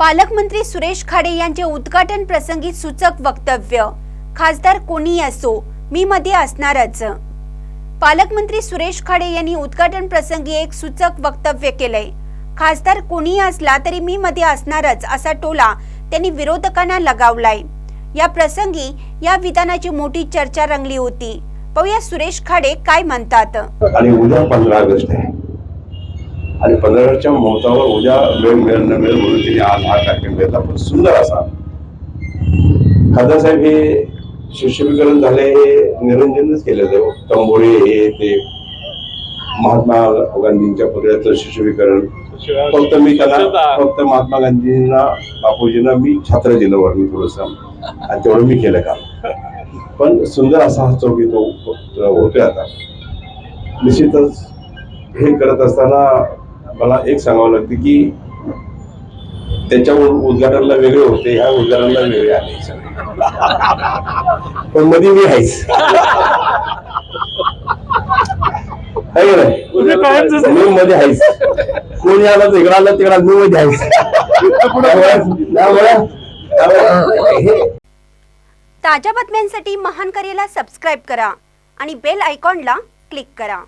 पालकमंत्री सुरेश खाडे यांचे उद्घाटन प्रसंगी सूचक वक्तव्य. खासदार कोणी असो मी मध्ये असणारच. पालकमंत्री सुरेश खाडे यांनी उद्घाटन प्रसंगी एक सूचक वक्तव्य केलंय. खासदार कोणी असला तरी मी मध्ये असणारच असा टोला त्यांनी विरोधकांना लगावलाय. या प्रसंगी या विधानाची मोठी चर्चा रंगली होती. पाहूया सुरेश खाडे काय म्हणतात. आणि उद्या पंधरा ऑगस्ट आहे. आणि पंधरा ऑगस्टच्या मुहूर्तावर उद्या वेळ मिळेल न मिळेल म्हणून तिने आज हा कार्यक्रम घेतला. पण सुंदर असा. खासदार साहेब हे शिष्यविकरण झाले हे निरंजनच केलेलं तंबोळे हे ते महात्मा गांधींच्या पुतळ्याचं शिष्यविकरण फक्त मी त्यांना फक्त महात्मा गांधींना बापूजींना मी छात्र दिलं वरून थोडस. आणि तेवढं मी केलं का पण सुंदर असा हा चौकी तो होतोय आता. निश्चितच हे करत असताना मला एक सांगावं लागतं की त्याच्या उद्घाटनाला वेगळे होते ह्या उद्घाटनाला वेगळे आले. पण मध्ये मी आहेच. है? मी मध्ये आहेच. कोणी आला तर इकडं आला तिकडं मी मध्ये आहेच. हे ताज्या बातम्यांसाठी महान करेला सबस्क्राईब करा आणि बेल आयकॉनला क्लिक करा.